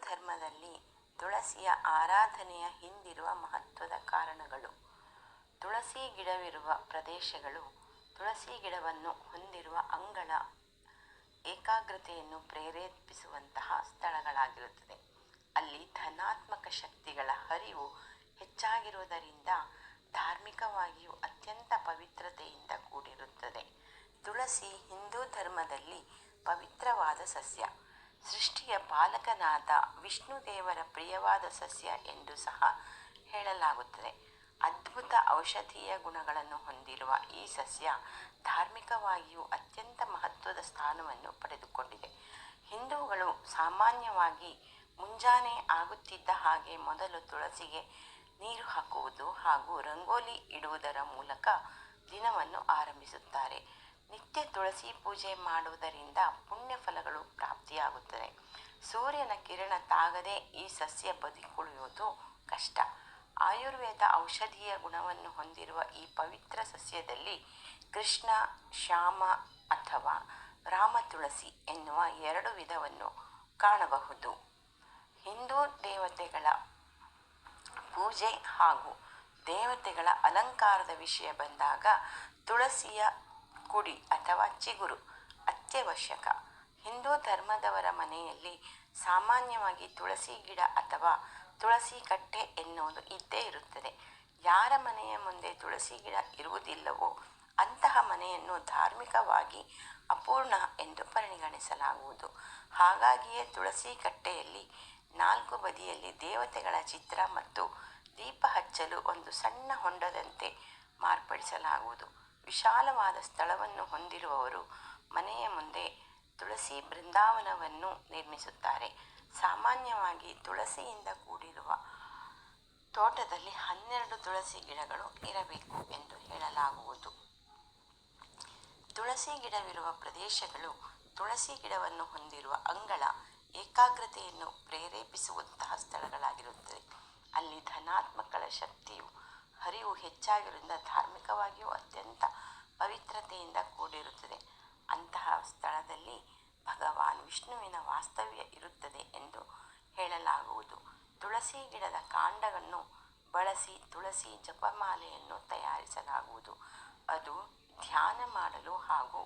ಧರ್ಮದಲ್ಲಿ ತುಳಸಿಯ ಆರಾಧನೆಯ ಹಿಂದಿರುವ ಮಹತ್ವದ ಕಾರಣಗಳು. ತುಳಸಿ ಗಿಡವಿರುವ ಪ್ರದೇಶಗಳು ತುಳಸಿ ಗಿಡವನ್ನು ಹೊಂದಿರುವ ಅಂಗಳ ಏಕಾಗ್ರತೆಯನ್ನು ಪ್ರೇರೇಪಿಸುವಂತಹ ಸ್ಥಳಗಳಾಗಿರುತ್ತದೆ. ಅಲ್ಲಿ ಧನಾತ್ಮಕ ಶಕ್ತಿಗಳ ಹರಿವು ಹೆಚ್ಚಾಗಿರುವುದರಿಂದ ಧಾರ್ಮಿಕವಾಗಿಯೂ ಅತ್ಯಂತ ಪವಿತ್ರತೆಯಿಂದ ಕೂಡಿರುತ್ತದೆ. ತುಳಸಿ ಹಿಂದೂ ಧರ್ಮದಲ್ಲಿ ಪವಿತ್ರವಾದ ಸಸ್ಯ. ಸೃಷ್ಟಿಯ ಪಾಲಕನಾದ ವಿಷ್ಣು ದೇವರ ಪ್ರಿಯವಾದ ಸಸ್ಯ ಎಂದು ಸಹ ಹೇಳಲಾಗುತ್ತದೆ. ಅದ್ಭುತ ಔಷಧೀಯ ಗುಣಗಳನ್ನು ಹೊಂದಿರುವ ಈ ಸಸ್ಯ ಧಾರ್ಮಿಕವಾಗಿಯೂ ಅತ್ಯಂತ ಮಹತ್ವದ ಸ್ಥಾನವನ್ನು ಪಡೆದುಕೊಂಡಿದೆ. ಹಿಂದೂಗಳು ಸಾಮಾನ್ಯವಾಗಿ ಮುಂಜಾನೆ ಆಗುತ್ತಿದ್ದ ಹಾಗೆ ಮೊದಲು ತುಳಸಿಗೆ ನೀರು ಹಾಕುವುದು ಹಾಗೂ ರಂಗೋಲಿ ಇಡುವುದರ ಮೂಲಕ ದಿನವನ್ನು ಆರಂಭಿಸುತ್ತಾರೆ. ನಿತ್ಯ ತುಳಸಿ ಪೂಜೆ ಮಾಡುವುದರಿಂದ ಪುಣ್ಯ ಫಲಗಳು ಪ್ರಾಪ್ತಿಯಾಗುತ್ತದೆ. ಸೂರ್ಯನ ಕಿರಣ ತಾಗದೆ ಈ ಸಸ್ಯ ಬದುಕುಳಿಯುವುದು ಕಷ್ಟ. ಆಯುರ್ವೇದ ಔಷಧೀಯ ಗುಣವನ್ನು ಹೊಂದಿರುವ ಈ ಪವಿತ್ರ ಸಸ್ಯದಲ್ಲಿ ಕೃಷ್ಣ, ಶ್ಯಾಮ ಅಥವಾ ರಾಮ ತುಳಸಿ ಎನ್ನುವ ಎರಡು ವಿಧವನ್ನು ಕಾಣಬಹುದು. ಹಿಂದೂ ದೇವತೆಗಳ ಪೂಜೆ ಹಾಗೂ ದೇವತೆಗಳ ಅಲಂಕಾರದ ವಿಷಯ ಬಂದಾಗ ತುಳಸಿಯ ಕುಡಿ ಅಥವಾ ಚಿಗುರು ಅತ್ಯವಶ್ಯಕ. ಹಿಂದೂ ಧರ್ಮದವರ ಮನೆಯಲ್ಲಿ ಸಾಮಾನ್ಯವಾಗಿ ತುಳಸಿ ಗಿಡ ಅಥವಾ ತುಳಸಿ ಕಟ್ಟೆ ಎನ್ನುವುದು ಇದ್ದೇ ಇರುತ್ತದೆ. ಯಾರ ಮನೆಯ ಮುಂದೆ ತುಳಸಿ ಗಿಡ ಇರುವುದಿಲ್ಲವೋ ಅಂತಹ ಮನೆಯನ್ನು ಧಾರ್ಮಿಕವಾಗಿ ಅಪೂರ್ಣ ಎಂದು ಪರಿಗಣಿಸಲಾಗುವುದು. ಹಾಗಾಗಿಯೇ ತುಳಸಿ ಕಟ್ಟೆಯಲ್ಲಿ ನಾಲ್ಕು ಬದಿಯಲ್ಲಿ ದೇವತೆಗಳ ಚಿತ್ರ ಮತ್ತು ದೀಪ ಹಚ್ಚಲು ಒಂದು ಸಣ್ಣ ಹೊಂಡದಂತೆ ಮಾರ್ಪಡಿಸಲಾಗುವುದು. ವಿಶಾಲವಾದ ಸ್ಥಳವನ್ನು ಹೊಂದಿರುವವರು ಮನೆಯ ಮುಂದೆ ತುಳಸಿ ಬೃಂದಾವನವನ್ನು ನಿರ್ಮಿಸುತ್ತಾರೆ. ಸಾಮಾನ್ಯವಾಗಿ ತುಳಸಿಯಿಂದ ಕೂಡಿರುವ ತೋಟದಲ್ಲಿ ಹನ್ನೆರಡು ತುಳಸಿ ಗಿಡಗಳು ಇರಬೇಕು ಎಂದು ಹೇಳಲಾಗುವುದು. ತುಳಸಿ ಗಿಡವಿರುವ ಪ್ರದೇಶಗಳು ತುಳಸಿ ಗಿಡವನ್ನು ಹೊಂದಿರುವ ಅಂಗಳ, ಏಕಾಗ್ರತೆಯನ್ನು ಪ್ರೇರೇಪಿಸುವಂತಹ ಸ್ಥಳಗಳಾಗಿರುತ್ತದೆ ಅಲ್ಲಿ ಧನಾತ್ಮಕಗಳ ಶಕ್ತಿಯು ಹರಿವು ಹೆಚ್ಚಾಗಿರುವುದರಿಂದ ಧಾರ್ಮಿಕವಾಗಿಯೂ ಅತ್ಯಂತ ಪವಿತ್ರತೆಯಿಂದ ಕೂಡಿರುತ್ತದೆ. ಅಂತಹ ಸ್ಥಳದಲ್ಲಿ ಭಗವಾನ್ ವಿಷ್ಣುವಿನ ವಾಸ್ತವ್ಯ ಇರುತ್ತದೆ ಎಂದು ಹೇಳಲಾಗುವುದು. ತುಳಸಿ ಗಿಡದ ಕಾಂಡವನ್ನು ಬಳಸಿ ತುಳಸಿ ಜಪಮಾಲೆಯನ್ನು ತಯಾರಿಸಲಾಗುವುದು. ಅದು ಧ್ಯಾನ ಮಾಡಲು ಹಾಗೂ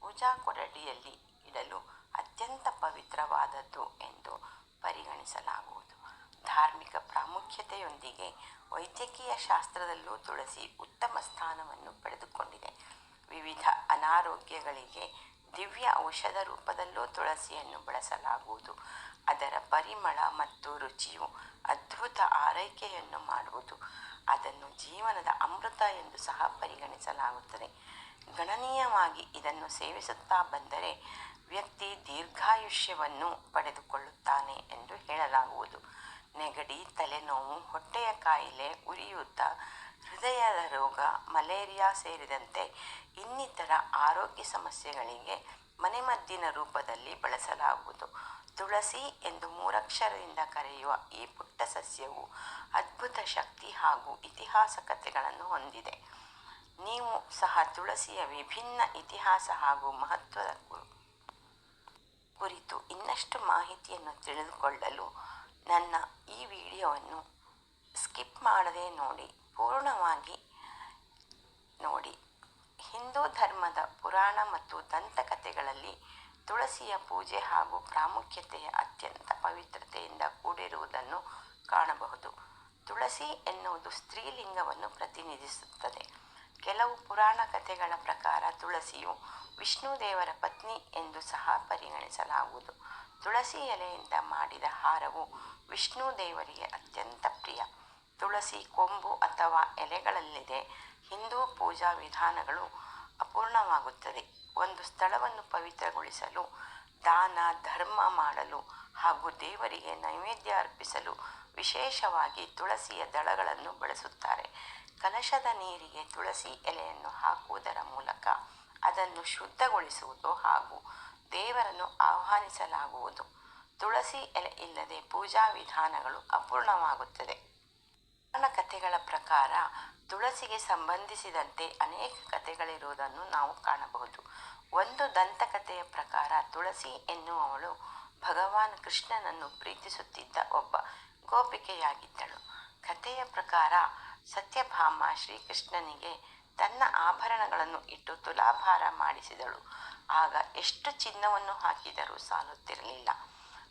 ಪೂಜಾ ಕೊಠಡಿಯಲ್ಲಿ ಇಡಲು ಅತ್ಯಂತ ಪವಿತ್ರವಾದದ್ದು ಎಂದು ಪರಿಗಣಿಸಲಾಗುವುದು. ಧಾರ್ಮಿಕ ಪ್ರಾಮುಖ್ಯತೆಯೊಂದಿಗೆ ವೈದ್ಯಕೀಯ ಶಾಸ್ತ್ರದಲ್ಲೂ ತುಳಸಿ ಉತ್ತಮ ಸ್ಥಾನವನ್ನು ಪಡೆದುಕೊಂಡಿದೆ. ವಿವಿಧ ಅನಾರೋಗ್ಯಗಳಿಗೆ ದಿವ್ಯ ಔಷಧ ರೂಪದಲ್ಲೂ ತುಳಸಿಯನ್ನು ಬಳಸಲಾಗುವುದು. ಅದರ ಪರಿಮಳ ಮತ್ತು ರುಚಿಯು ಅದ್ಭುತ ಆರೈಕೆಯನ್ನು ಮಾಡುವುದು. ಅದನ್ನು ಜೀವನದ ಅಮೃತ ಎಂದು ಸಹ ಪರಿಗಣಿಸಲಾಗುತ್ತದೆ. ಗಣನೀಯವಾಗಿ ಇದನ್ನು ಸೇವಿಸುತ್ತಾ ಬಂದರೆ ವ್ಯಕ್ತಿ ದೀರ್ಘಾಯುಷ್ಯವನ್ನು ಪಡೆದುಕೊಳ್ಳುತ್ತಾನೆ ಎಂದು ಹೇಳಲಾಗುವುದು. ನೆಗಡಿ, ತಲೆನೋವು, ಹೊಟ್ಟೆಯ ಕಾಯಿಲೆ, ಉರಿಯೂತ, ಹೃದಯದ ರೋಗ, ಮಲೇರಿಯಾ ಸೇರಿದಂತೆ ಇನ್ನಿತರ ಆರೋಗ್ಯ ಸಮಸ್ಯೆಗಳಿಗೆ ಮನೆಮದ್ದಿನ ರೂಪದಲ್ಲಿ ಬಳಸಲಾಗುವುದು. ತುಳಸಿ ಎಂದು ಮೂರಕ್ಷರದಿಂದ ಕರೆಯುವ ಈ ಪುಟ್ಟ ಸಸ್ಯವು ಅದ್ಭುತ ಶಕ್ತಿ ಹಾಗೂ ಇತಿಹಾಸ ಕಥೆಗಳನ್ನು ಹೊಂದಿದೆ. ನೀವು ಸಹ ತುಳಸಿಯ ವಿಭಿನ್ನ ಇತಿಹಾಸ ಹಾಗೂ ಮಹತ್ವದ ಕುರಿತು ಇನ್ನಷ್ಟು ಮಾಹಿತಿಯನ್ನು ತಿಳಿದುಕೊಳ್ಳಲು ನನ್ನ ಈ ವಿಡಿಯೋವನ್ನು ಸ್ಕಿಪ್ ಮಾಡದೆ ನೋಡಿ, ಪೂರ್ಣವಾಗಿ ನೋಡಿ. ಹಿಂದೂ ಧರ್ಮದ ಪುರಾಣ ಮತ್ತು ದಂತಕಥೆಗಳಲ್ಲಿ ತುಳಸಿಯ ಪೂಜೆ ಹಾಗೂ ಪ್ರಾಮುಖ್ಯತೆಯ ಅತ್ಯಂತ ಪವಿತ್ರತೆಯಿಂದ ಕೂಡಿರುವುದನ್ನು ಕಾಣಬಹುದು. ತುಳಸಿ ಎನ್ನುವುದು ಸ್ತ್ರೀಲಿಂಗವನ್ನು ಪ್ರತಿನಿಧಿಸುತ್ತದೆ. ಕೆಲವು ಪುರಾಣ ಕಥೆಗಳ ಪ್ರಕಾರ ತುಳಸಿಯು ವಿಷ್ಣು ದೇವರ ಪತ್ನಿ ಎಂದು ಸಹ ಪರಿಗಣಿಸಲಾಗುವುದು. ತುಳಸಿ ಎಲೆಯಿಂದ ಮಾಡಿದ ಹಾರವು ವಿಷ್ಣು ದೇವರಿಗೆ ಅತ್ಯಂತ ಪ್ರಿಯ. ತುಳಸಿ, ಕೊಂಬು ಅಥವಾ ಎಲೆಗಳಲ್ಲಿದೆ. ಹಿಂದೂ ಪೂಜಾ ವಿಧಾನಗಳು ಅಪೂರ್ಣವಾಗುತ್ತದೆ. ಒಂದು ಸ್ಥಳವನ್ನು ಪವಿತ್ರಗೊಳಿಸಲು, ದಾನ, ಧರ್ಮ ಮಾಡಲು ಹಾಗೂ ದೇವರಿಗೆ ನೈವೇದ್ಯ ಅರ್ಪಿಸಲು ವಿಶೇಷವಾಗಿ ತುಳಸಿಯ ದಳಗಳನ್ನು ಬಳಸುತ್ತಾರೆ. ಕಲಶದ ನೀರಿಗೆ ತುಳಸಿ ಎಲೆಯನ್ನು ಹಾಕುವುದರ ಮೂಲಕ ಅದನ್ನು ಶುದ್ಧಗೊಳಿಸುವುದು ಹಾಗೂ ದೇವರನ್ನು ಆಹ್ವಾನಿಸಲಾಗುವುದು. ತುಳಸಿ ಎಲೆ ಇಲ್ಲದೆ ಪೂಜಾ ವಿಧಾನಗಳು ಅಪೂರ್ಣವಾಗುತ್ತದೆ. ಪುರಾಣ ಕಥೆಗಳ ಪ್ರಕಾರ ತುಳಸಿಗೆ ಸಂಬಂಧಿಸಿದಂತೆ ಅನೇಕ ಕಥೆಗಳಿರುವುದನ್ನು ನಾವು ಕಾಣಬಹುದು. ಒಂದು ದಂತಕಥೆಯ ಪ್ರಕಾರ ತುಳಸಿ ಎನ್ನುವವಳು ಭಗವಾನ್ ಕೃಷ್ಣನನ್ನು ಪ್ರೀತಿಸುತ್ತಿದ್ದ ಒಬ್ಬ ಗೋಪಿಕೆಯಾಗಿದ್ದಳು. ಕಥೆಯ ಪ್ರಕಾರ ಸತ್ಯಭಾಮ ಶ್ರೀಕೃಷ್ಣನಿಗೆ ತನ್ನ ಆಭರಣಗಳನ್ನು ಇಟ್ಟು ತುಲಾಭಾರ ಮಾಡಿಸಿದಳು. ಆಗ ಎಷ್ಟು ಚಿನ್ನವನ್ನು ಹಾಕಿದರೂ ಸಾಲುತ್ತಿರಲಿಲ್ಲ.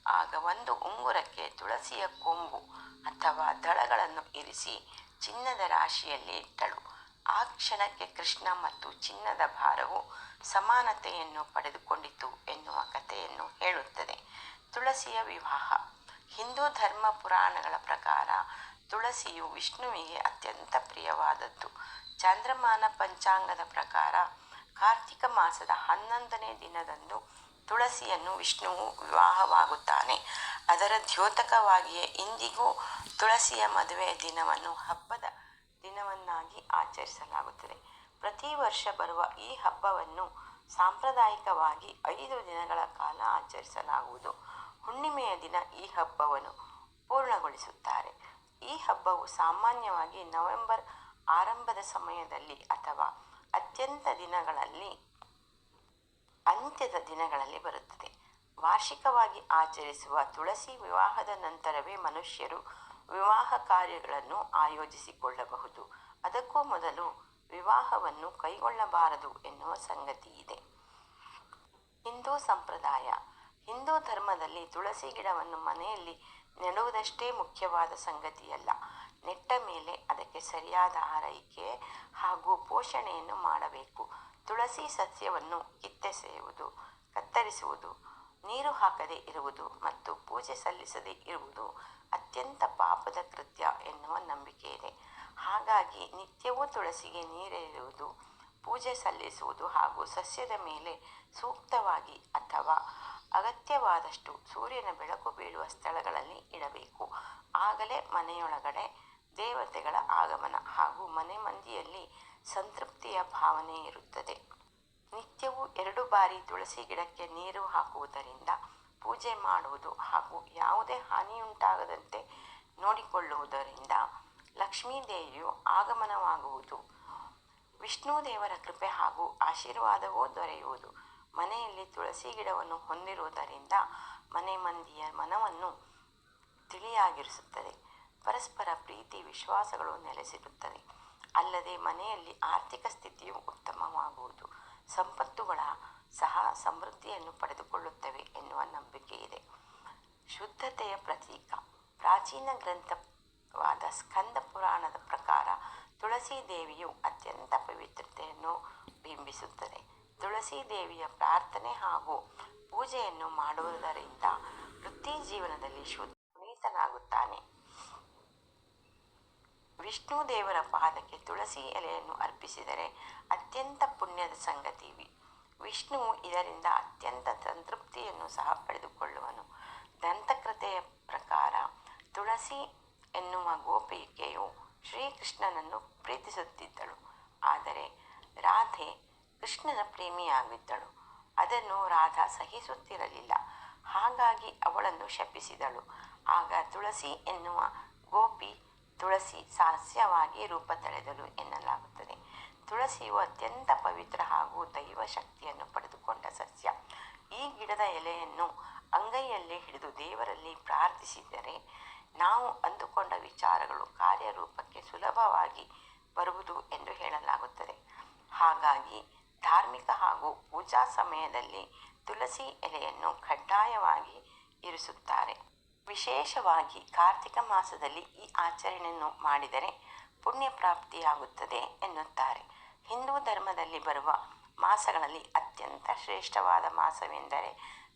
ಆಗ ಒಂದು ಉಂಗುರಕ್ಕೆ ತುಳಸಿಯ ಕೊಂಬು ಅಥವಾ ದಳಗಳನ್ನು ಇರಿಸಿ ಚಿನ್ನದ ರಾಶಿಯಲ್ಲಿ ಇಟ್ಟಳು. ಆ ಕ್ಷಣಕ್ಕೆ ಕೃಷ್ಣ ಮತ್ತು ಚಿನ್ನದ ಭಾರವು ಸಮಾನತೆಯನ್ನು ಪಡೆದುಕೊಂಡಿತು ಎನ್ನುವ ಕಥೆಯನ್ನು ಹೇಳುತ್ತದೆ. ತುಳಸಿಯ ವಿವಾಹ. ಹಿಂದೂ ಧರ್ಮ ಪುರಾಣಗಳ ಪ್ರಕಾರ ತುಳಸಿಯು ವಿಷ್ಣುವಿಗೆ ಅತ್ಯಂತ ಪ್ರಿಯವಾದದ್ದು. ಚಾಂದ್ರಮಾನ ಪಂಚಾಂಗದ ಪ್ರಕಾರ ಕಾರ್ತಿಕ ಮಾಸದ ಹನ್ನೊಂದನೇ ದಿನದಂದು ತುಳಸಿಯನ್ನು ವಿಷ್ಣುವು ವಿವಾಹವಾಗುತ್ತಾನೆ. ಅದರ ದ್ಯೋತಕವಾಗಿಯೇ ಇಂದಿಗೂ ತುಳಸಿಯ ಮದುವೆಯ ದಿನವನ್ನು ಹಬ್ಬದ ದಿನವನ್ನಾಗಿ ಆಚರಿಸಲಾಗುತ್ತದೆ. ಪ್ರತಿ ವರ್ಷ ಬರುವ ಈ ಹಬ್ಬವನ್ನು ಸಾಂಪ್ರದಾಯಿಕವಾಗಿ ಐದು ದಿನಗಳ ಕಾಲ ಆಚರಿಸಲಾಗುವುದು. ಹುಣ್ಣಿಮೆಯ ದಿನ ಈ ಹಬ್ಬವನ್ನು ಪೂರ್ಣಗೊಳಿಸುತ್ತಾರೆ. ಈ ಹಬ್ಬವು ಸಾಮಾನ್ಯವಾಗಿ ನವೆಂಬರ್ ಆರಂಭದ ಸಮಯದಲ್ಲಿ ಅಥವಾ ಅತ್ಯಂತ ದಿನಗಳಲ್ಲಿ ಅಂತ್ಯದ ದಿನಗಳಲ್ಲಿ ಬರುತ್ತದೆ. ವಾರ್ಷಿಕವಾಗಿ ಆಚರಿಸುವ ತುಳಸಿ ವಿವಾಹದ ನಂತರವೇ ಮನುಷ್ಯರು ವಿವಾಹ ಕಾರ್ಯಗಳನ್ನು ಆಯೋಜಿಸಿಕೊಳ್ಳಬಹುದು. ಅದಕ್ಕೂ ಮೊದಲು ವಿವಾಹವನ್ನು ಕೈಗೊಳ್ಳಬಾರದು ಎನ್ನುವ ಸಂಗತಿ ಇದೆ. ಹಿಂದೂ ಸಂಪ್ರದಾಯ. ಹಿಂದೂ ಧರ್ಮದಲ್ಲಿ ತುಳಸಿ ಗಿಡವನ್ನು ಮನೆಯಲ್ಲಿ ನೆಡುವುದಷ್ಟೇ ಮುಖ್ಯವಾದ ಸಂಗತಿಯಲ್ಲ. ನೆಟ್ಟ ಮೇಲೆ ಅದಕ್ಕೆ ಸರಿಯಾದ ಆರೈಕೆ ಹಾಗೂ ಪೋಷಣೆಯನ್ನು ಮಾಡಬೇಕು. ತುಳಸಿ ಸಸ್ಯವನ್ನು ಕಿತ್ತೆಸೆಯುವುದು, ಕತ್ತರಿಸುವುದು, ನೀರು ಹಾಕದೇ ಇರುವುದು ಮತ್ತು ಪೂಜೆ ಸಲ್ಲಿಸದೇ ಇರುವುದು ಅತ್ಯಂತ ಪಾಪದ ಕೃತ್ಯ ಎನ್ನುವ ನಂಬಿಕೆ ಇದೆ. ಹಾಗಾಗಿ ನಿತ್ಯವೂ ತುಳಸಿಗೆ ನೀರೆರೆಯುವುದು, ಪೂಜೆ ಸಲ್ಲಿಸುವುದು ಹಾಗೂ ಸಸ್ಯದ ಮೇಲೆ ಸೂಕ್ತವಾಗಿ ಅಥವಾ ಅಗತ್ಯವಾದಷ್ಟು ಸೂರ್ಯನ ಬೆಳಕು ಬೀಳುವ ಸ್ಥಳಗಳಲ್ಲಿ ಇಡಬೇಕು. ಆಗಲೇ ಮನೆಯೊಳಗಡೆ ದೇವತೆಗಳ ಆಗಮನ ಹಾಗೂ ಮನೆ ಮಂದಿಯಲ್ಲಿ ಸಂತೃಪ್ತಿಯ ಭಾವನೆ ಇರುತ್ತದೆ. ನಿತ್ಯವೂ ಎರಡು ಬಾರಿ ತುಳಸಿ ಗಿಡಕ್ಕೆ ನೀರು ಹಾಕುವುದರಿಂದ ಪೂಜೆ ಮಾಡುವುದು ಹಾಗೂ ಯಾವುದೇ ಹಾನಿಯುಂಟಾಗದಂತೆ ನೋಡಿಕೊಳ್ಳುವುದರಿಂದ ಲಕ್ಷ್ಮೀದೇವಿಯು ಆಗಮನವಾಗುವುದು ವಿಷ್ಣು ದೇವರ ಕೃಪೆ ಹಾಗೂ ಆಶೀರ್ವಾದವೂ ದೊರೆಯುವುದು. ಮನೆಯಲ್ಲಿ ತುಳಸಿ ಗಿಡವನ್ನು ಹೊಂದಿರುವುದರಿಂದ ಮನೆ ಮಂದಿಯ ಮನವನ್ನು ತಿಳಿಯಾಗಿರಿಸುತ್ತದೆ ಪರಸ್ಪರ ಪ್ರೀತಿ ವಿಶ್ವಾಸಗಳು ನೆಲೆಸಿರುತ್ತದೆ ಅಲ್ಲದೆ ಮನೆಯಲ್ಲಿ ಆರ್ಥಿಕ ಸ್ಥಿತಿಯು ಉತ್ತಮವಾಗುವುದು. ಸಂಪತ್ತುಗಳ ಸಹ ಸಮೃದ್ಧಿಯನ್ನು ಪಡೆದುಕೊಳ್ಳುತ್ತವೆ ಎನ್ನುವ ನಂಬಿಕೆ ಇದೆ. ಶುದ್ಧತೆಯ ಪ್ರತೀಕ. ಪ್ರಾಚೀನ ಗ್ರಂಥವಾದ ಸ್ಕಂದ ಪುರಾಣದ ಪ್ರಕಾರ ತುಳಸಿ ದೇವಿಯು ಅತ್ಯಂತ ಪವಿತ್ರತೆಯನ್ನು ಬಿಂಬಿಸುತ್ತದೆ. ತುಳಸಿ ದೇವಿಯ ಪ್ರಾರ್ಥನೆ ಹಾಗೂ ಪೂಜೆಯನ್ನು ಮಾಡುವುದರಿಂದ ವೃತ್ತಿ ಜೀವನದಲ್ಲಿ ಶುದ್ಧ ವಿಷ್ಣು ದೇವರ ಪಾದಕ್ಕೆ ತುಳಸಿ ಎಲೆಯನ್ನು ಅರ್ಪಿಸಿದರೆ ಅತ್ಯಂತ ಪುಣ್ಯದ ಸಂಗತಿ ವಿಷ್ಣು ಇದರಿಂದ ಅತ್ಯಂತ ಸಂತೃಪ್ತಿಯನ್ನು ಸಹ ಪಡೆದುಕೊಳ್ಳುವನು. ದಂತಕೃತೆಯ ಪ್ರಕಾರ ತುಳಸಿ ಎನ್ನುವ ಗೋಪಿಕೆಯು ಶ್ರೀಕೃಷ್ಣನನ್ನು ಪ್ರೀತಿಸುತ್ತಿದ್ದಳು. ಆದರೆ ರಾಧೆ ಕೃಷ್ಣನ ಪ್ರೇಮಿಯಾಗಿದ್ದಳು. ಅದನ್ನು ರಾಧಾ ಸಹಿಸುತ್ತಿರಲಿಲ್ಲ. ಹಾಗಾಗಿ ಅವಳನ್ನು ಶಪಿಸಿದಳು. ಆಗ ತುಳಸಿ ಎನ್ನುವ ಗೋಪಿ ತುಳಸಿ ಸಾಸ್ಯವಾಗಿ ರೂಪ ತಳೆದಳು ಎನ್ನಲಾಗುತ್ತದೆ. ತುಳಸಿಯು ಅತ್ಯಂತ ಪವಿತ್ರ ಹಾಗೂ ದೈವ ಶಕ್ತಿಯನ್ನು ಪಡೆದುಕೊಂಡ ಸಸ್ಯ. ಈ ಗಿಡದ ಎಲೆಯನ್ನು ಅಂಗೈಯಲ್ಲೇ ಹಿಡಿದು ದೇವರಲ್ಲಿ ಪ್ರಾರ್ಥಿಸಿದರೆ ನಾವು ಅಂದುಕೊಂಡ ವಿಚಾರಗಳು ಕಾರ್ಯರೂಪಕ್ಕೆ ಸುಲಭವಾಗಿ ಬರುವುದು ಎಂದು ಹೇಳಲಾಗುತ್ತದೆ. ಹಾಗಾಗಿ ಧಾರ್ಮಿಕ ಹಾಗೂ ಪೂಜಾ ಸಮಯದಲ್ಲಿ ತುಳಸಿ ಎಲೆಯನ್ನು ಕಡ್ಡಾಯವಾಗಿ ಇರಿಸುತ್ತಾರೆ. ವಿಶೇಷವಾಗಿ ಕಾರ್ತಿಕ ಮಾಸದಲ್ಲಿ ಈ ಆಚರಣೆಯನ್ನು ಮಾಡಿದರೆ ಪುಣ್ಯ ಪ್ರಾಪ್ತಿಯಾಗುತ್ತದೆ ಎನ್ನುತ್ತಾರೆ. ಹಿಂದೂ ಧರ್ಮದಲ್ಲಿ ಬರುವ ಮಾಸಗಳಲ್ಲಿ ಅತ್ಯಂತ ಶ್ರೇಷ್ಠವಾದ ಮಾಸವೆಂದರೆ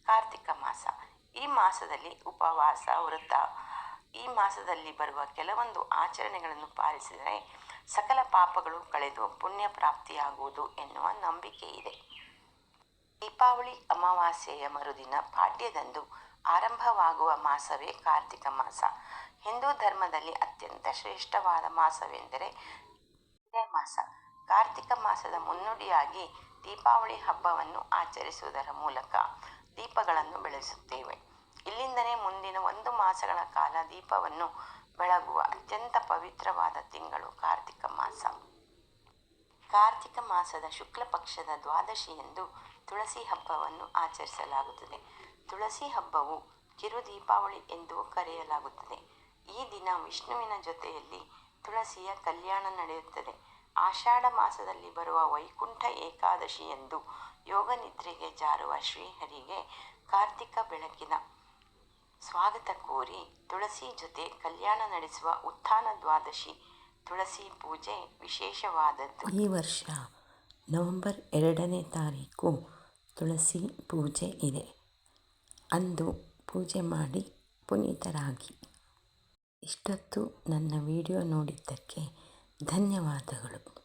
ಕಾರ್ತಿಕ ಮಾಸ. ಈ ಮಾಸದಲ್ಲಿ ಉಪವಾಸ ವೃತ್ತ ಈ ಮಾಸದಲ್ಲಿ ಬರುವ ಕೆಲವೊಂದು ಆಚರಣೆಗಳನ್ನು ಪಾಲಿಸಿದರೆ ಸಕಲ ಪಾಪಗಳು ಕಳೆದು ಪುಣ್ಯ ಪ್ರಾಪ್ತಿಯಾಗುವುದು ಎನ್ನುವ ನಂಬಿಕೆ ಇದೆ ದೀಪಾವಳಿ ಅಮಾವಾಸ್ಯೆಯ ಮರುದಿನ ಪಾಡ್ಯದಂದು ಆರಂಭವಾಗುವ ಮಾಸವೇ ಕಾರ್ತಿಕ ಮಾಸ. ಹಿಂದೂ ಧರ್ಮದಲ್ಲಿ ಅತ್ಯಂತ ಶ್ರೇಷ್ಠವಾದ ಮಾಸವೆಂದರೆ ಇದೇ ಮಾಸ. ಕಾರ್ತಿಕ ಮಾಸದ ಮುನ್ನುಡಿಯಾಗಿ ದೀಪಾವಳಿ ಹಬ್ಬವನ್ನು ಆಚರಿಸುವುದರ ಮೂಲಕ ದೀಪಗಳನ್ನು ಬೆಳೆಸುತ್ತೇವೆ. ಇಲ್ಲಿಂದಲೇ ಮುಂದಿನ ಒಂದು ಮಾಸಗಳ ಕಾಲ ದೀಪವನ್ನು ಬೆಳಗುವ ಅತ್ಯಂತ ಪವಿತ್ರವಾದ ತಿಂಗಳು ಕಾರ್ತಿಕ ಮಾಸ. ಕಾರ್ತಿಕ ಮಾಸದ ಶುಕ್ಲ ಪಕ್ಷದ ದ್ವಾದಶಿಯಂದು ತುಳಸಿ ಹಬ್ಬವನ್ನು ಆಚರಿಸಲಾಗುತ್ತದೆ. ತುಳಸಿ ಹಬ್ಬವು ಕಿರು ದೀಪಾವಳಿ ಎಂದು ಕರೆಯಲಾಗುತ್ತದೆ. ಈ ದಿನ ವಿಷ್ಣುವಿನ ಜೊತೆಯಲ್ಲಿ ತುಳಸಿಯ ಕಲ್ಯಾಣ ನಡೆಯುತ್ತದೆ. ಆಷಾಢ ಮಾಸದಲ್ಲಿ ಬರುವ ವೈಕುಂಠ ಏಕಾದಶಿಯಂದು ಯೋಗನಿದ್ರೆಗೆ ಜಾರುವ ಶ್ರೀಹರಿಗೆ ಕಾರ್ತಿಕ ಬೆಳಕಿನ ಸ್ವಾಗತ ಕೋರಿ ತುಳಸಿ ಜೊತೆ ಕಲ್ಯಾಣ ನಡೆಸುವ ಉತ್ಥಾನ ದ್ವಾದಶಿ ತುಳಸಿ ಪೂಜೆ ವಿಶೇಷವಾದದ್ದು. ಈ ವರ್ಷ ನವೆಂಬರ್ ಎರಡನೇ ತಾರೀಕು ತುಳಸಿ ಪೂಜೆ ಇದೆ. ಅಂದು ಪೂಜೆ ಮಾಡಿ ಪುನೀತರಾಗಿ. ಇಷ್ಟೊತ್ತು ನನ್ನ ವಿಡಿಯೋ ನೋಡಿದ್ದಕ್ಕೆ ಧನ್ಯವಾದಗಳು.